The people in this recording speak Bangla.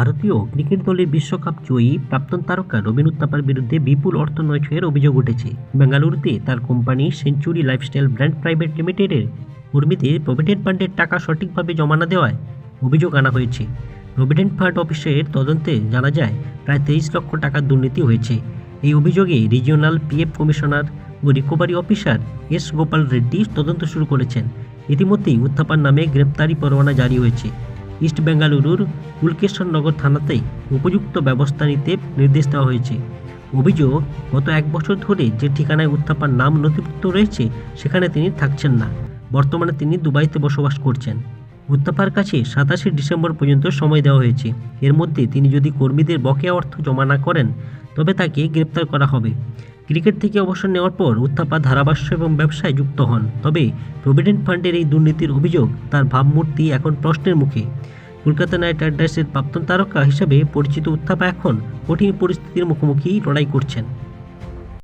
ভারতীয় ক্রিকেট দলের বিশ্বকাপ জয়ী প্রাক্তন তারকা রবিন উত্তাপার বিরুদ্ধে বিপুল অর্থ নয়ছয়ের অভিযোগ উঠেছে। বেঙ্গালুরুতে তার company century lifestyle brand private লিমিটেডের কর্মীদের প্রভিডেন্ট ফান্ডের টাকা সঠিকভাবে জমা না দেওয়ায় অভিযোগ আনা হয়েছে। প্রভিডেন্ট ফান্ড অফিসের তদন্তে জানা যায়, প্রায় তেইশ লক্ষ টাকার দুর্নীতি হয়েছে। এই অভিযোগে রিজিওনাল পিএফ কমিশনার ও recovery officer S Gopal Reddy তদন্ত শুরু করেছেন। ইতিমধ্যেই উত্থাপার নামে গ্রেপ্তারি পরোয়ানা জারি হয়েছে। ইস্ট বেঙ্গালুরুর উল্কেশ্বরনগর থানাতে উপযুক্ত ব্যবস্থা নিতে নির্দেশ দেওয়া হয়েছে। অভিযোগ, গত এক বছর ধরে যে ঠিকানায় উত্থাপার নাম নথিভুক্ত রয়েছে, সেখানে তিনি থাকছেন না। বর্তমানে তিনি দুবাইতে বসবাস করছেন। উত্তাপার কাছে সাতাশে ডিসেম্বর পর্যন্ত সময় দেওয়া হয়েছে। এর মধ্যে তিনি যদি কর্মীদের বকেয়া অর্থ জমা না করেন, তবে তাকে গ্রেপ্তার করা হবে। ক্রিকেট থেকে অবসর নেওয়ার পর উত্থাপা ধারাভাষ্য এবং ব্যবসায় যুক্ত হন। তবে প্রভিডেন্ট ফান্ডের এই দুর্নীতির অভিযোগ তার ভাবমূর্তি এখন প্রশ্নের মুখে। কলকাতা নাইট রাইডার্সের প্রাক্তন তারকা হিসেবে পরিচিত উত্থাপা এখন কঠিন পরিস্থিতির মুখোমুখি লড়াই করছেন।